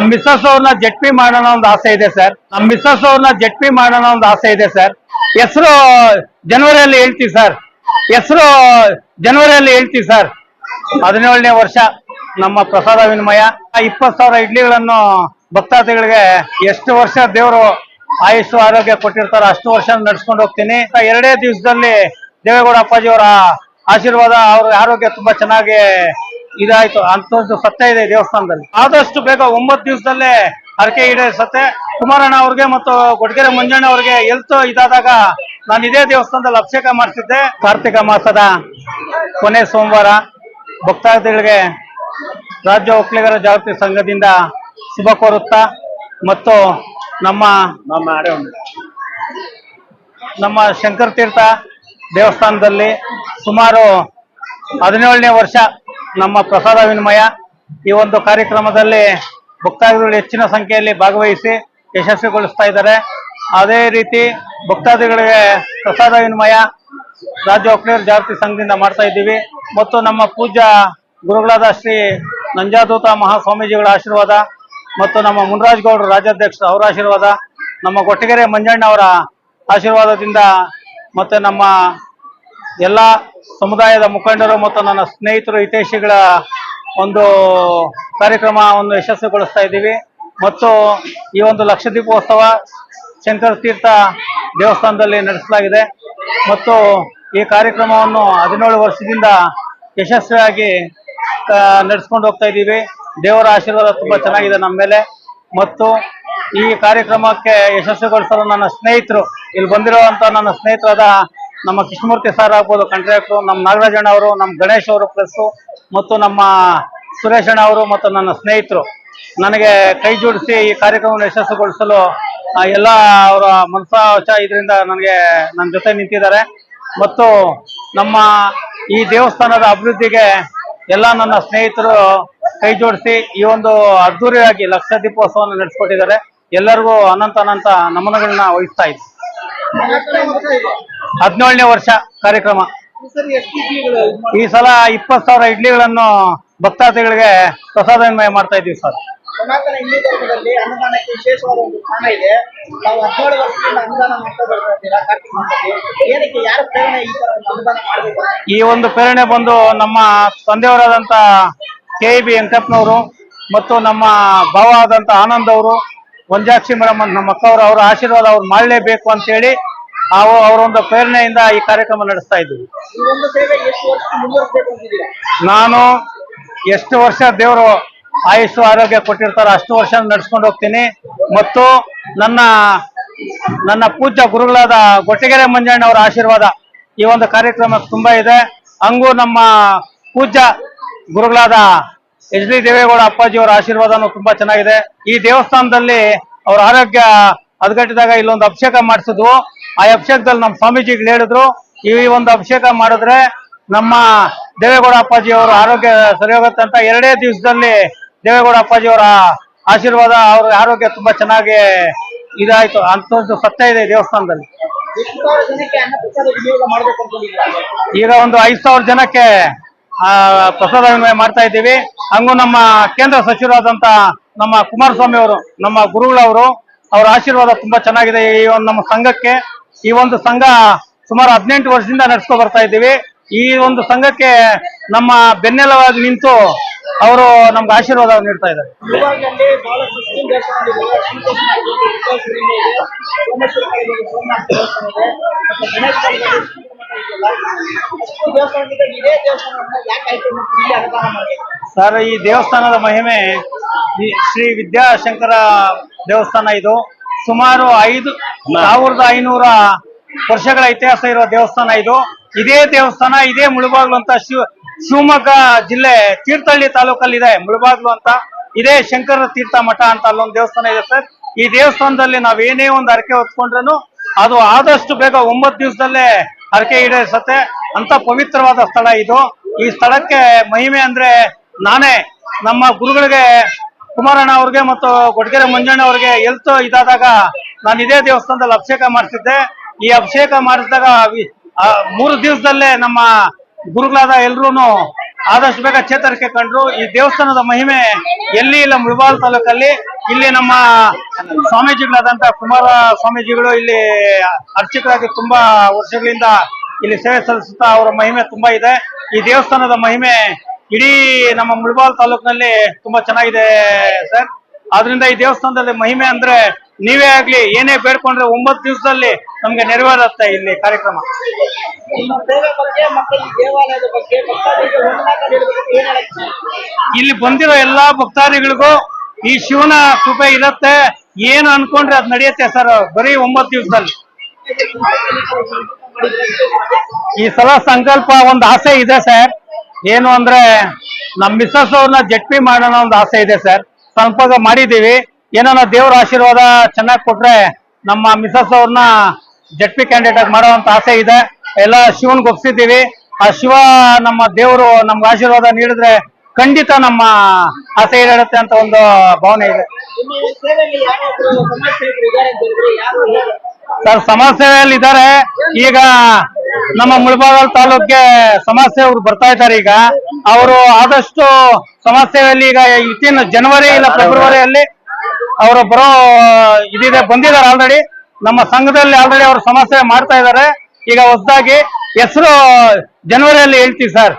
ನಮ್ ಮಿಸ್ಸಸ್ ಅವ್ರನ್ನ ಜಟ್ಪಿ ಮಾಡೋಣ ಒಂದು ಆಸೆ ಇದೆ ಸರ್ ನಮ್ ಮಿಸ್ಸಸ್ ಅವ್ರನ್ನ ಜಟ್ಪಿ ಮಾಡೋಣ ಒಂದು ಆಸೆ ಇದೆ ಸರ್ ಹೆಸರು ಜನವರಿಯಲ್ಲಿ ಹೇಳ್ತೀವಿ ಸರ್ ಹೆಸರು ಜನವರಿಯಲ್ಲಿ ಹೇಳ್ತೀವಿ ಸರ್ ಹದಿನೇಳನೇ ವರ್ಷ ನಮ್ಮ ಪ್ರಸಾದ ವಿನಿಮಯ. ಇಪ್ಪತ್ತು ಸಾವಿರ ಇಡ್ಲಿಗಳನ್ನು ಭಕ್ತಾದಿಗಳಿಗೆ ಎಷ್ಟು ವರ್ಷ ದೇವರು ಆಯುಷ್ ಆರೋಗ್ಯ ಕೊಟ್ಟಿರ್ತಾರ ಅಷ್ಟು ವರ್ಷ ನಡ್ಸ್ಕೊಂಡು ಹೋಗ್ತೀನಿ. ಎರಡೇ ದಿವಸದಲ್ಲಿ ದೇವೇಗೌಡ ಅಪ್ಪಾಜಿ ಅವರ ಆಶೀರ್ವಾದ ಅವ್ರ ಆರೋಗ್ಯ ತುಂಬಾ ಚೆನ್ನಾಗಿ ಇದಾಯ್ತು. ಅಂತದ್ದು ಸತ್ಯ ಇದೆ ದೇವಸ್ಥಾನದಲ್ಲಿ. ಆದಷ್ಟು ಬೇಗ ಒಂಬತ್ತು ದಿವಸದಲ್ಲೇ ಹರಕೆ ಈಡೇರಿಸತ್ತೆ. ಕುಮಾರಣ್ಣ ಅವ್ರಿಗೆ ಮತ್ತು ಕೊಡಗೆರೆ ಮಂಜಣ್ಣ ಅವ್ರಿಗೆ ಎಲ್ತ್ ಇದಾದಾಗ ನಾನು ಇದೇ ದೇವಸ್ಥಾನದಲ್ಲಿ ಅಭಿಷೇಕ ಮಾಡಿಸಿದ್ದೆ ಕಾರ್ತಿಕ ಮಾಸದ ಕೊನೆ ಸೋಮವಾರ ಭಕ್ತಾದಿಗಳಿಗೆ ರಾಜ್ಯ ಒಕ್ಕಲಿಗರ ಜಾಗೃತಿ ಸಂಘದಿಂದ ಶುಭ ಕೋರುತ್ತಾ ಮತ್ತು ನಮ್ಮ ನಮ್ಮ ಶಂಕರ ತೀರ್ಥ ದೇವಸ್ಥಾನದಲ್ಲಿ ಸುಮಾರು ಹದಿನೇಳನೇ ವರ್ಷ ನಮ್ಮ ಪ್ರಸಾದ ವಿನಿಮಯ ಈ ಒಂದು ಕಾರ್ಯಕ್ರಮದಲ್ಲಿ ಭಕ್ತಾದಿಗಳು ಹೆಚ್ಚಿನ ಸಂಖ್ಯೆಯಲ್ಲಿ ಭಾಗವಹಿಸಿ ಯಶಸ್ವಿಗೊಳಿಸ್ತಾ ಇದ್ದಾರೆ. ಅದೇ ರೀತಿ ಭಕ್ತಾದಿಗಳಿಗೆ ಪ್ರಸಾದ ವಿನಿಮಯ ರಾಜ್ಯ ಒಕ್ಕಲಿಗರ ಜಾಗೃತಿ ಸಂಘದಿಂದ ಮಾಡ್ತಾ ಇದ್ದೀವಿ. ಮತ್ತು ನಮ್ಮ ಪೂಜ್ಯ ಗುರುಗಳಾದ ಶ್ರೀ ನಂಜಾದೂತ ಮಹಾಸ್ವಾಮೀಜಿಗಳ ಆಶೀರ್ವಾದ ಮತ್ತು ನಮ್ಮ ಮುನ್ರಾಜ್ ಗೌಡರು ರಾಜ್ಯಾಧ್ಯಕ್ಷರು ಅವರ ಆಶೀರ್ವಾದ, ನಮ್ಮ ಕೊಟ್ಟಿಗೆರೆ ಮಂಜಣ್ಣ ಅವರ ಆಶೀರ್ವಾದದಿಂದ ಮತ್ತು ನಮ್ಮ ಎಲ್ಲ ಸಮುದಾಯದ ಮುಖಂಡರು ಮತ್ತು ನನ್ನ ಸ್ನೇಹಿತರು, ಹಿತೈಷಿಗಳ ಒಂದು ಕಾರ್ಯಕ್ರಮವನ್ನು ಯಶಸ್ವಿಗೊಳಿಸ್ತಾ ಇದ್ದೀವಿ. ಮತ್ತು ಈ ಒಂದು ಲಕ್ಷ ದೀಪೋತ್ಸವ ಶಂಕರ ತೀರ್ಥ ದೇವಸ್ಥಾನದಲ್ಲಿ ನಡೆಸಲಾಗಿದೆ. ಮತ್ತು ಈ ಕಾರ್ಯಕ್ರಮವನ್ನು ಹದಿನೇಳು ವರ್ಷದಿಂದ ಯಶಸ್ವಿಯಾಗಿ ನಡೆಸ್ಕೊಂಡು ಹೋಗ್ತಾ ಇದ್ದೀವಿ. ದೇವರ ಆಶೀರ್ವಾದ ತುಂಬ ಚೆನ್ನಾಗಿದೆ ನಮ್ಮ ಮೇಲೆ. ಮತ್ತು ಈ ಕಾರ್ಯಕ್ರಮಕ್ಕೆ ಯಶಸ್ವಿಗೊಳಿಸಲು ನನ್ನ ಸ್ನೇಹಿತರು, ಇಲ್ಲಿ ಬಂದಿರುವಂಥ ನನ್ನ ಸ್ನೇಹಿತರಾದ ನಮ್ಮ ಕೃಷ್ಣಮೂರ್ತಿ ಸರ್ ಆಗ್ಬೋದು ಕಾಂಟ್ರಾಕ್ಟ್ರು ನಮ್ಮ ನಾಗರಾಜಣ್ಣ ಅವರು ನಮ್ಮ ಗಣೇಶ್ ಅವರು ಪ್ಲಸ್ ಮತ್ತು ನಮ್ಮ ಸುರೇಶ್ ಅಣ್ಣ ಅವರು ಮತ್ತು ನನ್ನ ಸ್ನೇಹಿತರು. ನನಗೆ ಕೈ ಜೋಡಿಸಿ ಈ ಕಾರ್ಯಕ್ರಮವನ್ನು ಯಶಸ್ವಿಗೊಳಿಸಲು ಆ, ಎಲ್ಲ ಅವರ ಮನಸಾವಚ ಇದರಿಂದ ನನಗೆ ನನ್ನ ಜೊತೆ ನಿಂತಿದ್ದಾರೆ. ಮತ್ತು ನಮ್ಮ ಈ ದೇವಸ್ಥಾನದ ಅಭಿವೃದ್ಧಿಗೆ ಎಲ್ಲ ನನ್ನ ಸ್ನೇಹಿತರು ಕೈ ಜೋಡಿಸಿ ಈ ಒಂದು ಅದ್ದೂರಿಯಾಗಿ ಲಕ್ಷ ದೀಪೋತ್ಸವವನ್ನು ನಡೆಸ್ಕೊಟ್ಟಿದ್ದಾರೆ. ಎಲ್ಲರಿಗೂ ಅನಂತ ಅನಂತ ನಮನಗಳನ್ನ ವಹಿಸ್ತಾ ಇದ್ದೆ ಹದಿನೇಳನೇ ವರ್ಷ ಕಾರ್ಯಕ್ರಮ. ಈ ಸಲ ಇಪ್ಪತ್ತು ಸಾವಿರ ಇಡ್ಲಿಗಳನ್ನು ಭಕ್ತಾದಿಗಳಿಗೆ ಪ್ರಸಾದ ವಿನಿಮಯ ಮಾಡ್ತಾ ಇದ್ದೀವಿ ಸರ್. ಸನಾತನ ಹಿಂದೂ ಧರ್ಮದಲ್ಲಿ ಅನುದಾನಕ್ಕೆ ವಿಶೇಷವಾದ ಒಂದು ಸ್ಥಾನ ಇದೆ. ನಾವು ಹದಿನೇಳು ವರ್ಷದಿಂದ ಅನುದಾನ ಮಾಡ್ತಾ ಬರ್ತಾ ಇದ್ದೀರಾ ಕಾರ್ತಿಕ್ ಮಾಸದಲ್ಲಿ. ಏನಕ್ಕೆ ಯಾರ ಪ್ರೇರಣೆ ಈ ತರ ಒಂದು ಅನುದಾನ ಮಾಡಬೇಕು? ಈ ಒಂದು ಪ್ರೇರಣೆ ಬಂದು ನಮ್ಮ ತಂದೆಯವರಾದಂತ ಕೆ ಬಿ ವೆಂಕಪ್ಪನವರು ಮತ್ತು ನಮ್ಮ ಭಾವ ಆದಂತ ಆನಂದ್ ಅವರು ವಂಜಾಕ್ಷಿ ಮೇಡಮ್ ನಮ್ಮ ಅಕ್ಕವರು ಅವರ ಆಶೀರ್ವಾದ ಅವ್ರು ಮಾಡಲೇಬೇಕು ಅಂತೇಳಿ ನಾವು ಅವರ ಒಂದು ಪ್ರೇರಣೆಯಿಂದ ಈ ಕಾರ್ಯಕ್ರಮ ನಡೆಸ್ತಾ ಇದ್ದೀವಿ. ನಾನು ಎಷ್ಟು ವರ್ಷ ದೇವರು ಆಯುಷ್ ಆರೋಗ್ಯ ಕೊಟ್ಟಿರ್ತಾರೋ ಅಷ್ಟು ವರ್ಷ ನಡ್ಸ್ಕೊಂಡು ಹೋಗ್ತೀನಿ. ಮತ್ತು ನನ್ನ ನನ್ನ ಪೂಜ್ಯ ಗುರುಗಳಾದ ಗೊಟ್ಟಿಗೆರೆ ಮಂಜಣ್ಣ ಅವರ ಆಶೀರ್ವಾದ ಈ ಒಂದು ಕಾರ್ಯಕ್ರಮ ತುಂಬಾ ಇದೆ. ಹಂಗೂ ನಮ್ಮ ಪೂಜ್ಯ ಗುರುಗಳಾದ ಎಚ್ ಡಿ ದೇವೇಗೌಡ ಅಪ್ಪಾಜಿ ಅವರ ಆಶೀರ್ವಾದನೂ ತುಂಬಾ ಚೆನ್ನಾಗಿದೆ. ಈ ದೇವಸ್ಥಾನದಲ್ಲಿ ಅವರ ಆರೋಗ್ಯ ಹದಗಟ್ಟಿದಾಗ ಇಲ್ಲೊಂದು ಅಭಿಷೇಕ ಮಾಡಿಸಿದ್ವು. ಆ ಅಭಿಷೇಕದಲ್ಲಿ ನಮ್ಮ ಸ್ವಾಮೀಜಿಗಳು ಹೇಳಿದ್ರು, ಈ ಒಂದು ಅಭಿಷೇಕ ಮಾಡಿದ್ರೆ ನಮ್ಮ ದೇವೇಗೌಡ ಅಪ್ಪಾಜಿ ಅವರ ಆರೋಗ್ಯ ಸರಿ ಹೋಗುತ್ತೆ ಅಂತ ಎರಡೇ ದಿವಸದಲ್ಲಿ ದೇವೇಗೌಡ ಅಪ್ಪಾಜಿ ಅವರ ಆಶೀರ್ವಾದ ಅವ್ರ ಆರೋಗ್ಯ ತುಂಬಾ ಚೆನ್ನಾಗಿ ಇದಾಯ್ತು. ಅಂತ ಸತ್ಯ ಇದೆ ದೇವಸ್ಥಾನದಲ್ಲಿ. ಈಗ ಒಂದು ಐದು ಸಾವಿರ ಜನಕ್ಕೆ ಪ್ರಸಾದ ವಿನಿಮಯ ಮಾಡ್ತಾ ಇದ್ದೀವಿ. ಹಂಗೂ ನಮ್ಮ ಕೇಂದ್ರ ಸಚಿವರಾದಂತ ನಮ್ಮ ಕುಮಾರಸ್ವಾಮಿ ಅವರು ನಮ್ಮ ಗುರುಗಳವರು, ಅವರ ಆಶೀರ್ವಾದ ತುಂಬಾ ಚೆನ್ನಾಗಿದೆ ಈ ಒಂದು ನಮ್ಮ ಸಂಘಕ್ಕೆ. ಈ ಒಂದು ಸಂಘ ಸುಮಾರು ಹದಿನೆಂಟು ವರ್ಷದಿಂದ ನಡೆಸ್ಕೊ ಬರ್ತಾ ಇದ್ದೀವಿ. ಈ ಒಂದು ಸಂಘಕ್ಕೆ ನಮ್ಮ ಬೆನ್ನೆಲವಾಗಿ ನಿಂತು ಅವರು ನಮ್ಗೆ ಆಶೀರ್ವಾದ ನೀಡ್ತಾ ಇದ್ದಾರೆ. ಸರ್ ಈ ದೇವಸ್ಥಾನದ ಮಹಿಮೆ ಶ್ರೀ ವಿದ್ಯಾಶಂಕರ ದೇವಸ್ಥಾನ ಇದು. ಸುಮಾರು ಐದು ಸಾವಿರದ ಐನೂರ ವರ್ಷಗಳ ಇತಿಹಾಸ ಇರುವ ದೇವಸ್ಥಾನ ಇದು. ಇದೇ ದೇವಸ್ಥಾನ, ಇದೇ ಮುಳುಬಾಗ್ಲು ಅಂತ ಶಿವ ಶಿವಮೊಗ್ಗ ಜಿಲ್ಲೆ ತೀರ್ಥಹಳ್ಳಿ ತಾಲೂಕಲ್ಲಿ ಇದೆ ಮುಳುಬಾಗ್ಲು ಅಂತ. ಇದೇ ಶಂಕರ ತೀರ್ಥ ಮಠ ಅಂತ ಅಲ್ಲೊಂದು ದೇವಸ್ಥಾನ ಇದೆ ಸರ್. ಈ ದೇವಸ್ಥಾನದಲ್ಲಿ ನಾವ್ ಏನೇ ಒಂದು ಹರಕೆ ಹೊತ್ಕೊಂಡ್ರು ಅದು ಆದಷ್ಟು ಬೇಗ ಒಂಬತ್ತು ದಿವಸದಲ್ಲೇ ಹರಕೆ ಈಡೇರಿಸುತ್ತೆ. ಅಂತ ಪವಿತ್ರವಾದ ಸ್ಥಳ ಇದು. ಈ ಸ್ಥಳಕ್ಕೆ ಮಹಿಮೆ ಅಂದ್ರೆ ನಾನೇ. ನಮ್ಮ ಗುರುಗಳಿಗೆ ಕುಮಾರಣ್ಣ ಅವ್ರಿಗೆ ಮತ್ತು ಕೊಡ್ಗೆರೆ ಮಂಜಣ್ಣ ಅವ್ರಿಗೆ ಎಲ್ತ್ ಇದಾದಾಗ ನಾನು ಇದೇ ದೇವಸ್ಥಾನದಲ್ಲಿ ಅಭಿಷೇಕ ಮಾಡಿಸಿದ್ದೆ. ಈ ಅಭಿಷೇಕ ಮಾಡಿಸಿದಾಗ ಮೂರು ದಿವಸದಲ್ಲೇ ನಮ್ಮ ಗುರುಗಳಾದ ಎಲ್ರೂ ಆದಷ್ಟು ಬೇಗ ಚೇತರಿಕೆ ಕಂಡ್ರು. ಈ ದೇವಸ್ಥಾನದ ಮಹಿಮೆ ಎಲ್ಲಿ ಇಲ್ಲ, ಮುಳಬಾಲ್ ತಾಲೂಕಲ್ಲಿ. ಇಲ್ಲಿ ನಮ್ಮ ಸ್ವಾಮೀಜಿಗಳಾದಂತ ಕುಮಾರ ಸ್ವಾಮೀಜಿಗಳು ಇಲ್ಲಿ ಅರ್ಚಕರಾಗಿ ತುಂಬಾ ವರ್ಷಗಳಿಂದ ಇಲ್ಲಿ ಸೇವೆ ಸಲ್ಲಿಸುತ್ತಾ ಅವರ ಮಹಿಮೆ ತುಂಬಾ ಇದೆ. ಈ ದೇವಸ್ಥಾನದ ಮಹಿಮೆ ಇಡೀ ನಮ್ಮ ಮುಳಬಾಲ್ ತಾಲೂಕಿನಲ್ಲಿ ತುಂಬಾ ಚೆನ್ನಾಗಿದೆ, ಸರ್. ಆದ್ರಿಂದ ಈ ದೇವಸ್ಥಾನದಲ್ಲಿ ಮಹಿಮೆ ಅಂದ್ರೆ ನೀವೇ ಆಗ್ಲಿ, ಏನೇ ಬೇಡ್ಕೊಂಡ್ರೆ ಒಂಬತ್ತು ದಿವಸದಲ್ಲಿ ನಮ್ಗೆ ನೆರವೇರುತ್ತೆ ಇಲ್ಲಿ ಕಾರ್ಯಕ್ರಮ. ಇಲ್ಲಿ ಬಂದಿರೋ ಎಲ್ಲಾ ಭಕ್ತಾದಿಗಳಿಗೂ ಈ ಶಿವನ ಕೃಪೆ ಇರತ್ತೆ. ಏನು ಅನ್ಕೊಂಡ್ರೆ ಅದ್ ನಡೆಯುತ್ತೆ ಸರ್, ಬರೀ ಒಂಬತ್ತು ದಿವಸದಲ್ಲಿ. ಈ ಸಲ ಸಂಕಲ್ಪ ಒಂದು ಆಸೆ ಇದೆ ಸರ್. ಏನು ಅಂದ್ರೆ, ನಮ್ ಮಿಸ್ಸಸ್ ಅವ್ರನ್ನ ಜಟ್ಪಿ ಮಾಡೋಣ ಒಂದು ಆಸೆ ಇದೆ ಸರ್. ಸ್ವಲ್ಪ ಮಾಡಿದೀವಿ ಏನಾನ ದೇವ್ರ ಆಶೀರ್ವಾದ ಚೆನ್ನಾಗಿ ಕೊಟ್ರೆ ನಮ್ಮ ಮಿಸಸ್ ಅವ್ರನ್ನ ಜಟ್ಪಿ ಕ್ಯಾಂಡಿಡೇಟ್ ಆಗಿ ಮಾಡುವಂತ ಆಸೆ ಇದೆ. ಎಲ್ಲ ಶಿವನ್ಗೆ ಒಪ್ಸಿದ್ದೀವಿ. ಆ ಶಿವ ನಮ್ಮ ದೇವರು ನಮ್ಗೆ ಆಶೀರ್ವಾದ ನೀಡಿದ್ರೆ ಖಂಡಿತ ನಮ್ಮ ಆಸೆ ಈಡೇರುತ್ತೆ ಅಂತ ಒಂದು ಭಾವನೆ ಇದೆ. ಸರ್ ಸಮಾಜ ಇದ್ದಾರೆ. ಈಗ ನಮ್ಮ ಮುಳಬಾಗಲ್ ತಾಲೂಕ್ಗೆ ಸಮಾಜ ಅವ್ರು ಬರ್ತಾ ಇದ್ದಾರೆ ಈಗ. ಅವರು ಆದಷ್ಟು ಸಮಾಜ ಸೇವೆಯಲ್ಲಿ ಈಗ ಇತ್ತಿನ ಜನವರಿ ಇಲ್ಲ ಫೆಬ್ರವರಿಯಲ್ಲಿ ಅವರು ಬರೋ ಇದಿದೆ ಬಂದಿದ್ದಾರೆ ಆಲ್ರೆಡಿ ನಮ್ಮ ಸಂಘದಲ್ಲಿ ಆಲ್ರೆಡಿ ಅವರು ಸಮಸ್ಯೆ ಮಾಡ್ತಾ ಇದ್ದಾರೆ. ಈಗ ಹೊಸದಾಗಿ ಹೆಸರು ಜನವರಿಯಲ್ಲಿ ಹೇಳ್ತೀವಿ ಸರ್?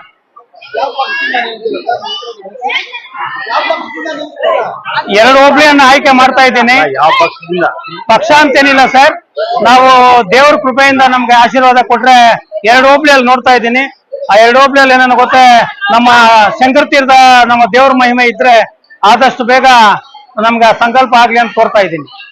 ಎರಡು ಹೋಬಳಿಯನ್ನ ಆಯ್ಕೆ ಮಾಡ್ತಾ ಇದ್ದೀನಿ. ಪಕ್ಷ ಅಂತೇನಿಲ್ಲ ಸರ್. ನಾವು ದೇವ್ರ ಕೃಪೆಯಿಂದ ನಮ್ಗೆ ಆಶೀರ್ವಾದ ಕೊಟ್ರೆ ಎರಡು ಹೋಬ್ಳಿಯಲ್ಲಿ ನೋಡ್ತಾ ಇದ್ದೀನಿ. ಆ ಎರಡು ಹೋಬ್ಳಿಯಲ್ಲಿ ಏನನ್ನ ಗೊತ್ತೇ ನಮ್ಮ ಶಂಕರ್ ತೀರ್ಥ ನಮ್ಮ ದೇವ್ರ ಮಹಿಮೆ ಇದ್ರೆ ಆದಷ್ಟು ಬೇಗ ನಮ್ಗೆ ಸಂಕಲ್ಪ ಆಗ್ಲಿ ಅಂತ ಕೋರ್ತಾ ಇದ್ದೀನಿ.